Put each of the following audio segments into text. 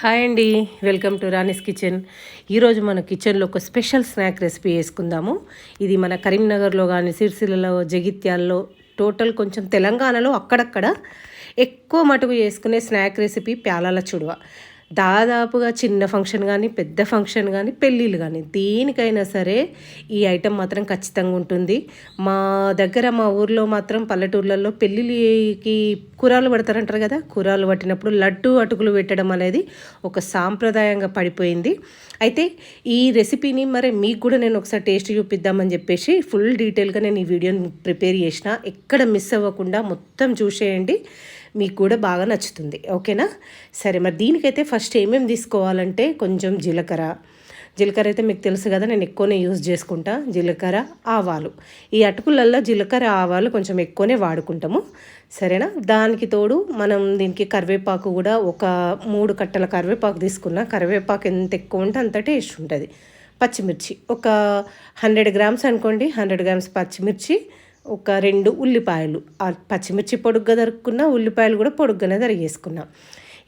Hi అండి. Welcome to Rani's kitchen. ఈరోజు మన కిచెన్లో ఒక స్పెషల్ స్నాక్ రెసిపీ వేసుకుందాము. ఇది మన కరీంనగర్లో కానీ సిరిసిల్లలో జగిత్యాల్లో టోటల్ కొంచెం తెలంగాణలో అక్కడక్కడ ఎక్కువ మటుకు చేసుకునే స్నాక్ రెసిపీ ప్యాలాల చుడవ. దాదాపుగా చిన్న ఫంక్షన్ కానీ పెద్ద ఫంక్షన్ కానీ పెళ్ళిళ్ళు కానీ దేనికైనా సరే ఈ ఐటెం మాత్రం ఖచ్చితంగా ఉంటుంది. మా దగ్గర మా ఊర్లో మాత్రం పల్లెటూర్లలో పెళ్ళిళ్ళకి కూరలు పడతారంటారు కదా? కూరలు పట్టినప్పుడు లడ్డు అటుకులు పెట్టడం అనేది ఒక సాంప్రదాయంగా పడిపోయింది. అయితే ఈ రెసిపీని మరి మీకు కూడా నేను ఒకసారి టేస్ట్ చూపిద్దామని చెప్పేసి ఫుల్ డీటెయిల్గా నేను ఈ వీడియోని ప్రిపేర్ చేసిన. ఎక్కడ మిస్ అవ్వకుండా మొత్తం చూసేయండి. మీకు కూడా బాగా నచ్చుతుంది. ఓకేనా? సరే మరి దీనికైతే ఫస్ట్ ఏమేమి తీసుకోవాలంటే కొంచెం జీలకర్ర. జీలకర్ర అయితే మీకు తెలుసు కదా నేను ఎక్కువనే యూజ్ చేసుకుంటా. జీలకర్ర ఆవాలు. ఈ అటుకులల్లో జీలకర్ర ఆవాలు కొంచెం ఎక్కువనే వాడుకుంటాము. సరేనా? దానికి తోడు మనం దీనికి కరివేపాకు కూడా ఒక మూడు కట్టల కరివేపాకు తీసుకున్నా. కరివేపాకు ఎంత ఎక్కువ ఉంటే అంత టేస్ట్ ఉంటుంది. పచ్చిమిర్చి. ఒక హండ్రెడ్ గ్రామ్స్ అనుకోండి. హండ్రెడ్ గ్రామ్స్ పచ్చిమిర్చి. ఒక రెండు ఉల్లిపాయలు. పచ్చిమిర్చి పొడుగ్గా దొరుకున్న ఉల్లిపాయలు కూడా పొడుగ్గానే దరిగేసుకున్నాం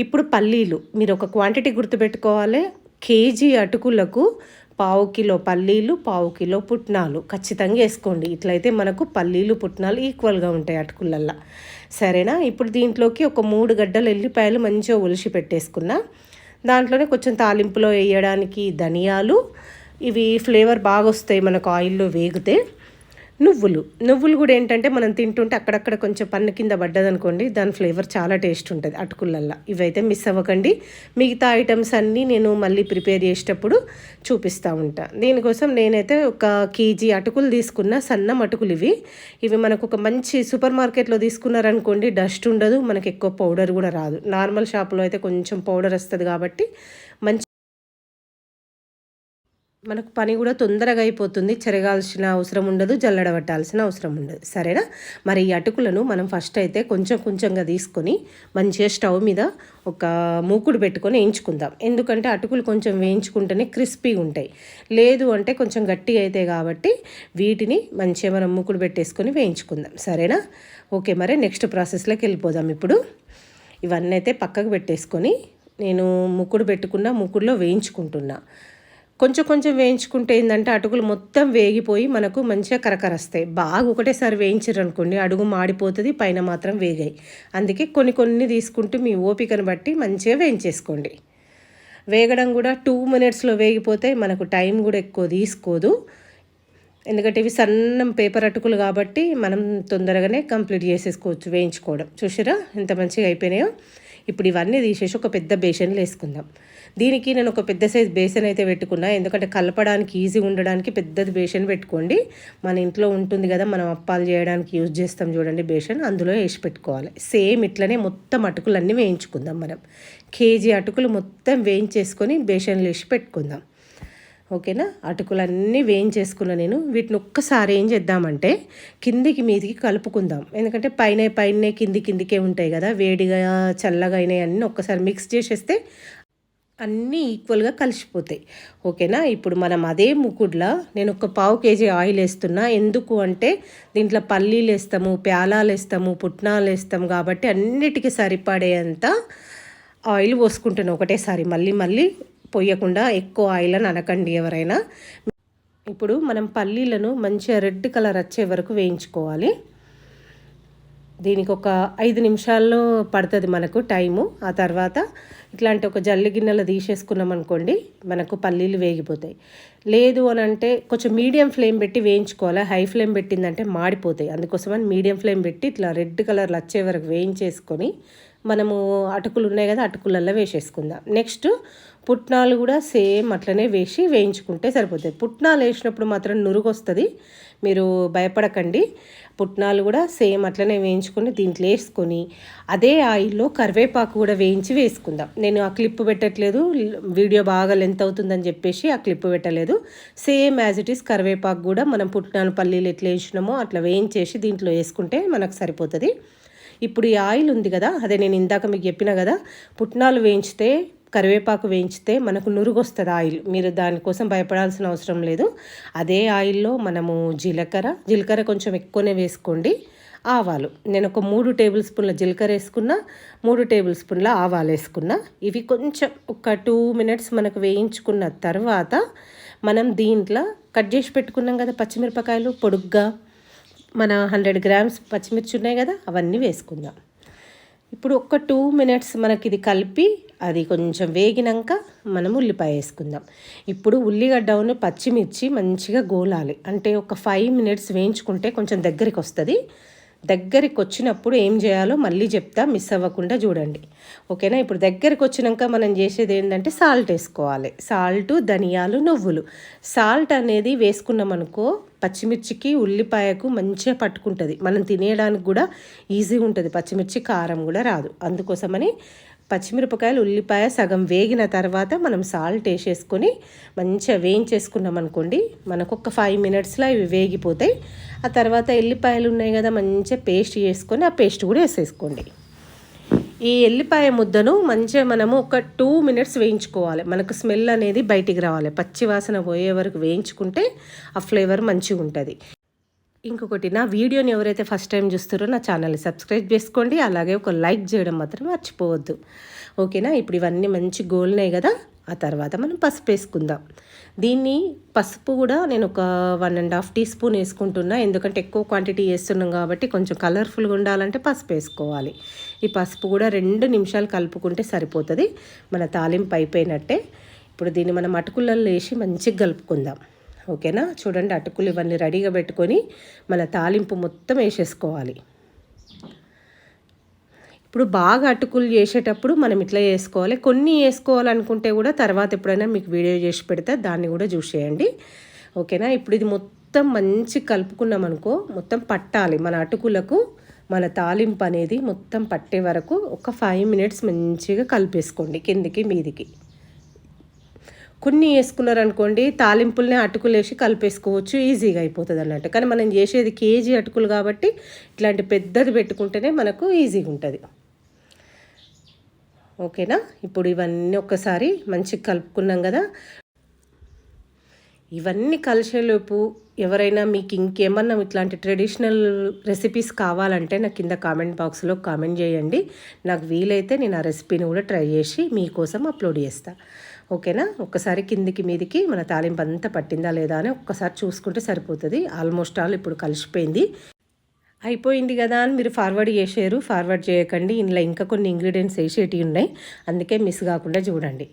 ఇప్పుడు పల్లీలు. మీరు ఒక క్వాంటిటీ గుర్తుపెట్టుకోవాలి. కేజీ అటుకులకు పావు కిలో పల్లీలు పావు కిలో పుట్నాలు. ఖచ్చితంగా వేసుకోండి. ఇట్లయితే మనకు పల్లీలు పుట్నాలు ఈక్వల్గా ఉంటాయి అటుకులల్లో. సరేనా? ఇప్పుడు దీంట్లోకి ఒక మూడు గడ్డలు ఎల్లిపాయలు మంచిగా ఒలిసి పెట్టేసుకున్నా. దాంట్లోనే కొంచెం తాలింపులో వేయడానికి ధనియాలు. ఇవి ఫ్లేవర్ బాగా వస్తాయి మనకు ఆయిల్లో వేగితే. నువ్వులు. నువ్వులు కూడా ఏంటంటే మనం తింటుంటే అక్కడక్కడ కొంచెం పన్ను కింద పడ్డదనుకోండి దాని ఫ్లేవర్ చాలా టేస్ట్ ఉంటుంది అటుకులల్లో. ఇవైతే మిస్ అవ్వకండి. మిగతా ఐటమ్స్ అన్నీ నేను మళ్ళీ ప్రిపేర్ చేసేటప్పుడు చూపిస్తూ ఉంటా. దీనికోసం నేనైతే ఒక కేజీ అటుకులు తీసుకున్న సన్నం అటుకులు ఇవి. ఇవి మనకు ఒక మంచి సూపర్ మార్కెట్లో తీసుకున్నారనుకోండి డస్ట్ ఉండదు మనకి ఎక్కువ పౌడర్ కూడా రాదు. నార్మల్ షాప్లో అయితే కొంచెం పౌడర్ వస్తుంది కాబట్టి మంచి మనకు పని కూడా తొందరగా అయిపోతుంది. చెరగాల్సిన అవసరం ఉండదు జల్లడబట్టాల్సిన అవసరం ఉండదు. సరేనా? మరి ఈ అటుకులను మనం ఫస్ట్ అయితే కొంచెం కొంచెంగా తీసుకొని మంచిగా స్టవ్ మీద ఒక మూకుడు పెట్టుకొని వేయించుకుందాం. ఎందుకంటే అటుకులు కొంచెం వేయించుకుంటేనే క్రిస్పీగా ఉంటాయి. లేదు అంటే కొంచెం గట్టిగా అవుతాయి కాబట్టి వీటిని మంచిగా మనం మూకుడు పెట్టేసుకొని వేయించుకుందాం. సరేనా? ఓకే మరి నెక్స్ట్ ప్రాసెస్లోకి వెళ్ళిపోదాం ఇప్పుడు. ఇవన్నీ అయితే పక్కకు పెట్టేసుకొని నేను ముక్కుడు పెట్టుకున్న ముక్కుడులో వేయించుకుంటున్నా. కొంచెం కొంచెం వేయించుకుంటే ఏంటంటే అటుకులు మొత్తం వేగిపోయి మనకు మంచిగా కరకరస్తాయి. బాగా ఒకటేసారి వేయించారు అనుకోండి అడుగు మాడిపోతుంది పైన మాత్రం వేగాయి. అందుకే కొన్ని కొన్ని తీసుకుంటూ మీ ఓపికను బట్టి మంచిగా వేయించేసుకోండి. వేగడం కూడా టూ మినిట్స్లో వేగిపోతే మనకు టైం కూడా ఎక్కువ తీసుకోదు. ఎందుకంటే ఇవి సన్నం పేపర్ అటుకులు కాబట్టి మనం తొందరగానే కంప్లీట్ చేసేసుకోవచ్చు వేయించుకోవడం. చూసారా ఎంత మంచిగా అయిపోయినాయో? ఇప్పుడు ఇవన్నీ తీసేసి ఒక పెద్ద బేసన్లో వేసుకుందాం. దీనికి నేను ఒక పెద్ద సైజ్ బేసన్ అయితే పెట్టుకున్నా. ఎందుకంటే కలపడానికి ఈజీ ఉండడానికి పెద్దది బేసన్ పెట్టుకోండి. మన ఇంట్లో ఉంటుంది కదా మనం అప్పాలు చేయడానికి యూజ్ చేస్తాం చూడండి బేసన్ అందులో వేసి పెట్టుకోవాలి. సేమ్ ఇట్లనే మొత్తం అటుకులన్నీ వేయించుకుందాం మనం. కేజీ అటుకులు మొత్తం వేయించేసుకొని బేసన్లు వేసి పెట్టుకుందాం. ఓకేనా? అటుకులన్నీ వేయించేసుకున్నా నేను. వీటిని ఒక్కసారి ఏం చేద్దామంటే కిందికి మీదికి కలుపుకుందాం. ఎందుకంటే పైన పైన కింది కిందికే ఉంటాయి కదా వేడిగా చల్లగా అయినాయి అన్నీ ఒక్కసారి మిక్స్ చేసేస్తే అన్నీ ఈక్వల్గా కలిసిపోతాయి. ఓకేనా? ఇప్పుడు మనం అదే ముకుడ్లా నేను ఒక పావు కేజీ ఆయిల్ వేస్తున్నా. ఎందుకు అంటే దీంట్లో పల్లీలు వేస్తాము ప్యాలాలు వేస్తాము పుట్నాలు వేస్తాము కాబట్టి అన్నిటికీ సరిపడేంత ఆయిల్ పోసుకుంటున్నాను ఒకటేసారి. మళ్ళీ మళ్ళీ పొయ్యకుండా ఎక్కువ ఆయిల్ అని అనకండి ఎవరైనా. ఇప్పుడు మనం పల్లీలను మంచిగా రెడ్ కలర్ వచ్చే వరకు వేయించుకోవాలి. దీనికి ఒక ఐదు నిమిషాల్లో పడుతుంది మనకు టైము. ఆ తర్వాత ఇట్లాంటి ఒక జల్లి గిన్నెలో తీసేసుకున్నాం అనుకోండి మనకు పల్లీలు వేగిపోతాయి. లేదు అని అంటే కొంచెం మీడియం ఫ్లేమ్ పెట్టి వేయించుకోవాలి? హై ఫ్లేమ్ పెట్టిందంటే మాడిపోతాయి. అందుకోసమని మీడియం ఫ్లేమ్ పెట్టి ఇట్లా రెడ్ కలర్లు వచ్చే వరకు వేయించేసుకొని మనము అటుకులు ఉన్నాయి కదా అటుకులల్లో వేసేసుకుందాం. నెక్స్ట్ పుట్నాలు కూడా సేమ్ అట్లనే వేసి వేయించుకుంటే సరిపోతుంది. పుట్నాలు వేసినప్పుడు మాత్రం నురుగు వస్తుంది మీరు భయపడకండి. పుట్నాలు కూడా సేమ్ అట్లనే వేయించుకొని దీంట్లో వేసుకొని అదే ఆయిల్లో కరివేపాకు కూడా వేయించి వేసుకుందాం. నేను ఆ క్లిప్ పెట్టట్లేదు. వీడియో బాగా లెంత్ అవుతుందని చెప్పేసి ఆ క్లిప్ పెట్టలేదు. సేమ్ యాజ్ ఇట్ ఈస్ కరివేపాకు కూడా మనం పుట్నాలు పల్లీలు ఎట్లా వేసినామో అట్లా వేయించేసి దీంట్లో వేసుకుంటే మనకు సరిపోతుంది. ఇప్పుడు ఈ ఆయిల్ ఉంది కదా అదే నేను ఇందాక మీకు చెప్పిన కదా పుట్నాలు వేయించితే కరివేపాకు వేయించితే మనకు నురుగు వస్తుంది ఆయిల్. మీరు దానికోసం భయపడాల్సిన అవసరం లేదు. అదే ఆయిల్లో మనము జీలకర్ర జీలకర్ర కొంచెం ఎక్కువనే వేసుకోండి. ఆవాలు. నేను ఒక మూడు టేబుల్ స్పూన్ల జీలకర్ర వేసుకున్నా మూడు టేబుల్ స్పూన్ల ఆవాలు వేసుకున్నా. ఇవి కొంచెం ఒక టూ మినిట్స్ మనకు వేయించుకున్న తర్వాత మనం దీంట్లో కట్ చేసి పెట్టుకున్నాం కదా పచ్చిమిరపకాయలు పొడుగ్గా మన హండ్రెడ్ గ్రామ్స్ పచ్చిమిర్చి ఉన్నాయి కదా అవన్నీ వేసుకుందాం. ఇప్పుడు ఒక టూ మినిట్స్ మనకి ఇది కలిపి అది కొంచెం వేగినాక మనం ఉల్లిపాయ వేసుకుందాం. ఇప్పుడు ఉల్లిగడ్డను పచ్చిమిర్చి మంచిగా గోలాలి. అంటే ఒక ఫైవ్ మినిట్స్ వేయించుకుంటే కొంచెం దగ్గరికి వస్తుంది. దగ్గరికి వచ్చినప్పుడు ఏం చేయాలో మళ్ళీ చెప్తా మిస్ అవ్వకుండా చూడండి. ఓకేనా? ఇప్పుడు దగ్గరికి వచ్చినాక మనం చేసేది ఏంటంటే సాల్ట్ వేసుకోవాలి. సాల్ట్ ధనియాలు నువ్వులు. సాల్ట్ అనేది వేసుకున్నాం అనుకో పచ్చిమిర్చికి ఉల్లిపాయకు మంచిగా పట్టుకుంటుంది. మనం తినేయడానికి కూడా ఈజీగా ఉంటుంది. పచ్చిమిర్చి కారం కూడా రాదు. అందుకోసమని పచ్చిమిరపకాయలు ఉల్లిపాయ సగం వేగిన తర్వాత మనం సాల్ట్ వేసేసుకొని మంచిగా వేయించేసుకున్నాం అనుకోండి మనకు ఒక ఫైవ్ మినిట్స్లో ఇవి వేగిపోతాయి. ఆ తర్వాత ఎల్లిపాయలు ఉన్నాయి కదా మంచిగా పేస్ట్ చేసుకొని ఆ పేస్ట్ కూడా వేసేసుకోండి. ఈ ఎల్లిపాయ ముద్దను మంచిగా మనము ఒక టూ మినిట్స్ వేయించుకోవాలి. మనకు స్మెల్ అనేది బయటికి రావాలి. పచ్చి వాసన పోయే వరకు వేయించుకుంటే ఆ ఫ్లేవర్ మంచిగా ఉంటుంది. ఇంకొకటి నా వీడియోని ఎవరైతే ఫస్ట్ టైం చూస్తారో నా ఛానల్ని సబ్స్క్రైబ్ చేసుకోండి. అలాగే ఒక లైక్ చేయడం మాత్రం మర్చిపోవద్దు. ఓకేనా? ఇప్పుడు ఇవన్నీ మంచి గోల్నాయి కదా? ఆ తర్వాత మనం పసుపు వేసుకుందాం. దీన్ని పసుపు కూడా నేను ఒక one and half teaspoon వేసుకుంటున్నా. ఎందుకంటే ఎక్కువ క్వాంటిటీ వేస్తున్నాం కాబట్టి కొంచెం కలర్ఫుల్గా ఉండాలంటే పసుపు వేసుకోవాలి. ఈ పసుపు కూడా రెండు నిమిషాలు కలుపుకుంటే సరిపోతుంది. మన తాలింపు అయిపోయినట్టే. ఇప్పుడు దీన్ని మనం అటుకులలో వేసి మంచిగా కలుపుకుందాం. ఓకేనా? చూడండి అటుకులు ఇవన్నీ రెడీగా పెట్టుకొని మన తాలింపు మొత్తం వేసేసుకోవాలి. ఇప్పుడు బాగా అటుకులు చేసేటప్పుడు మనం ఇట్లా వేసుకోవాలి. కొన్ని వేసుకోవాలనుకుంటే కూడా తర్వాత ఎప్పుడైనా మీకు వీడియో చేసి పెడితే దాన్ని కూడా చూసేయండి ఓకేనా? ఇప్పుడు ఇది మొత్తం మంచి కలుపుకున్నాం అనుకో మొత్తం పట్టాలి. మన అటుకులకు మన తాలింపు అనేది మొత్తం పట్టే వరకు ఒక ఫైవ్ మినిట్స్ మంచిగా కలిపేసుకోండి కిందికి మీదికి. కొన్ని వేసుకున్నారనుకోండి తాలింపుల్ని అటుకులు వేసి కలిపేసుకోవచ్చు ఈజీగా అయిపోతుంది అన్నట్టు. కానీ మనం చేసేది కేజీ అటుకులు కాబట్టి ఇట్లాంటి పెద్దది పెట్టుకుంటేనే మనకు ఈజీగా ఉంటుంది. ఓకేనా? ఇప్పుడు ఇవన్నీ ఒక్కసారి మంచిగా కలుపుకున్నాం కదా? ఇవన్నీ కలిసేలోపు ఎవరైనా మీకు ఇంకేమన్నా ఇట్లాంటి ట్రెడిషనల్ రెసిపీస్ కావాలంటే నాకు కింద కామెంట్ బాక్స్లో కామెంట్ చేయండి. నాకు వీలైతే నేను ఆ రెసిపీని కూడా ట్రై చేసి మీకోసం అప్లోడ్ చేస్తాను ఓకేనా? ఒక్కసారి కిందికి మీదికి మన తాలింపు అంతా పట్టిందా లేదా అని ఒక్కసారి చూసుకుంటే సరిపోతుంది. ఆల్మోస్ట్ ఆల్ ఇప్పుడు కలిసిపోయింది. అయిపోయింది కదా అని మీరు ఫార్వర్డ్ చేసారు ఫార్వర్డ్ చేయకండి. ఇందులో ఇంకా కొన్ని ఇంగ్రీడియంట్స్ వేసేటివి ఉన్నాయి. అందుకే మిస్ కాకుండా చూడండి.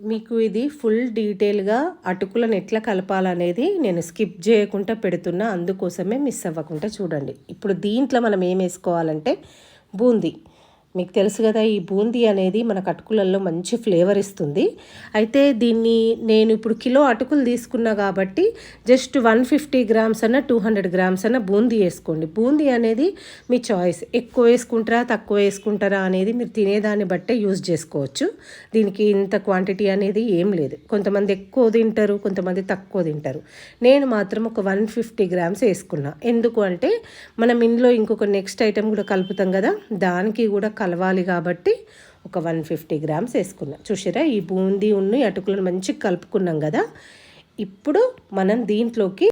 మీకు ఇది ఫుల్ డీటెయిల్గా అటుకులను ఎట్లా కలపాలనేది నేను స్కిప్ చేయకుండా పెడుతున్నా. అందుకోసమే మిస్ అవ్వకుండా చూడండి. ఇప్పుడు దీంట్లో మనం ఏం వేసుకోవాలంటే బూందీ. మీకు తెలుసు కదా ఈ బూందీ అనేది మన అటుకులలో మంచి ఫ్లేవర్ ఇస్తుంది. అయితే దీన్ని నేను ఇప్పుడు కిలో అటుకులు తీసుకున్నా కాబట్టి జస్ట్ వన్ ఫిఫ్టీ గ్రామ్స్ అన్న టూ హండ్రెడ్ గ్రామ్స్ అన్న బూందీ వేసుకోండి. బూందీ అనేది మీ చాయిస్. ఎక్కువ వేసుకుంటారా తక్కువ వేసుకుంటారా అనేది మీరు తినేదాన్ని బట్టే యూజ్ చేసుకోవచ్చు. దీనికి ఇంత క్వాంటిటీ అనేది ఏం లేదు. కొంతమంది ఎక్కువ తింటారు కొంతమంది తక్కువ తింటారు. నేను మాత్రం ఒక వన్ ఫిఫ్టీ గ్రామ్స్ వేసుకున్నా. ఎందుకు అంటే మనం ఇందులో ఇంకొక నెక్స్ట్ ఐటెం కూడా కలుపుతాం కదా దానికి కూడా కలవాలి కాబట్టి ఒక వన్ ఫిఫ్టీ గ్రామ్స్ వేసుకున్నా. చూసారా ఈ బూందీ ఉన్న అటుకులను మంచిగా కలుపుకున్నాం కదా. ఇప్పుడు మనం దీంట్లోకి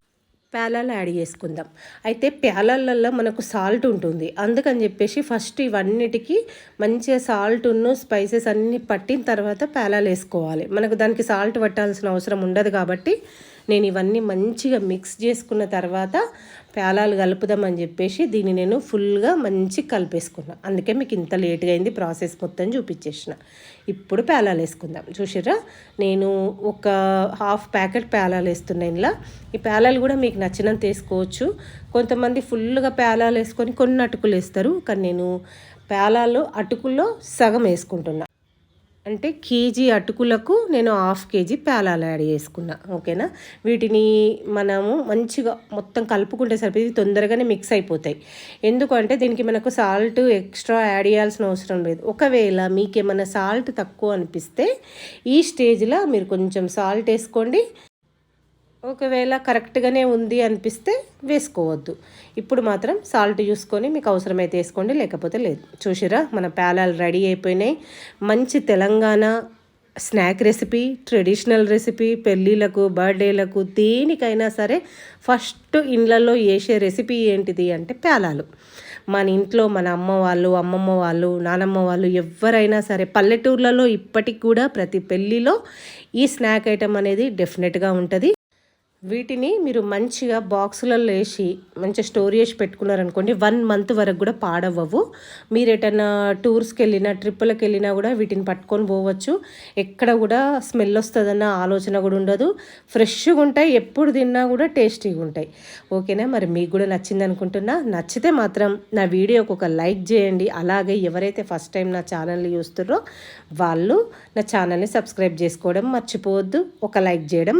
ప్యాలలు యాడ్ చేసుకుందాం. అయితే పేలాలలో మనకు సాల్ట్ ఉంటుంది. అందుకని చెప్పేసి ఫస్ట్ ఇవన్నిటికీ మంచిగా సాల్ట్ ఉన్న స్పైసెస్ అన్నీ పట్టిన తర్వాత ప్యాలలు వేసుకోవాలి. మనకు దానికి సాల్ట్ పట్టాల్సిన అవసరం ఉండదు కాబట్టి నేను ఇవన్నీ మంచిగా మిక్స్ చేసుకున్న తర్వాత పేలాలు కలుపుదామని చెప్పేసి దీన్ని నేను ఫుల్గా మంచి కలిపేసుకున్నా. అందుకే మీకు ఇంత లేట్గా అయింది ప్రాసెస్ మొత్తం చూపించేసిన. ఇప్పుడు పేలాలు వేసుకుందాం. చూసిరా నేను ఒక హాఫ్ ప్యాకెట్ పేలాలు వేస్తున్నాను ఇలా ఈ పేలాలు కూడా మీకు నచ్చినంత వేసుకోవచ్చు. కొంతమంది ఫుల్గా పేలాలు వేసుకొని కొన్ని అటుకులు వేస్తారు. కానీ నేను పేలాలు అటుకుల్లో సగం వేసుకుంటున్నా. అంటే కేజీ అటుకులకు నేను హాఫ్ కేజీ పేలాలు యాడ్ చేసుకున్నా ఓకేనా? వీటిని మనము మంచిగా మొత్తం కలుపుకుంటే సరిపోయి తొందరగానే మిక్స్ అయిపోతాయి. ఎందుకంటే దీనికి మనకు సాల్ట్ ఎక్స్ట్రా యాడ్ చేయాల్సిన అవసరం లేదు. ఒకవేళ మీకు ఏమైనా సాల్ట్ తక్కువ అనిపిస్తే ఈ స్టేజ్లో మీరు కొంచెం సాల్ట్ వేసుకోండి. ఒకవేళ కరెక్ట్గానే ఉంది అనిపిస్తే వేసుకోవద్దు. ఇప్పుడు మాత్రం సాల్ట్ చూసుకొని మీకు అవసరమైతే వేసుకోండి లేకపోతే లేదు. చూసిరా మన పేలాలు రెడీ అయిపోయినాయి. మంచి Telangana snack recipe traditional recipe పెళ్ళిళ్ళకు బర్త్డేలకు దేనికైనా సరే ఫస్ట్ ఇండ్లలో వేసే రెసిపీ ఏంటిది అంటే పేలాలు మన ఇంట్లో మన అమ్మ వాళ్ళు అమ్మమ్మ వాళ్ళు నానమ్మ వాళ్ళు ఎవరైనా సరే పల్లెటూర్లలో ఇప్పటికి కూడా ప్రతి పెళ్ళిలో ఈ స్నాక్ ఐటెం అనేది డెఫినెట్గా ఉంటుంది. వీటిని మీరు మంచిగా బాక్సులలో వేసి మంచిగా స్టోర్ చేసి పెట్టుకున్నారనుకోండి వన్ మంత్ వరకు కూడా పాడవ్వవు. మీరు ఎటన్నా టూర్స్కి వెళ్ళినా ట్రిప్పులకు వెళ్ళినా కూడా వీటిని పట్టుకొని పోవచ్చు. ఎక్కడ కూడా స్మెల్ వస్తుందన్న ఆలోచన కూడా ఉండదు. ఫ్రెష్గా ఉంటాయి ఎప్పుడు తిన్నా కూడా టేస్టీగా ఉంటాయి. ఓకేనా? మరి మీకు కూడా నచ్చింది అనుకుంటున్నా. నచ్చితే మాత్రం నా వీడియోకి ఒక లైక్ చేయండి. అలాగే ఎవరైతే ఫస్ట్ టైం నా ఛానల్ని చూస్తున్నారో వాళ్ళు నా ఛానల్ని సబ్స్క్రైబ్ చేసుకోవడం మర్చిపోవద్దు. ఒక లైక్ చేయడం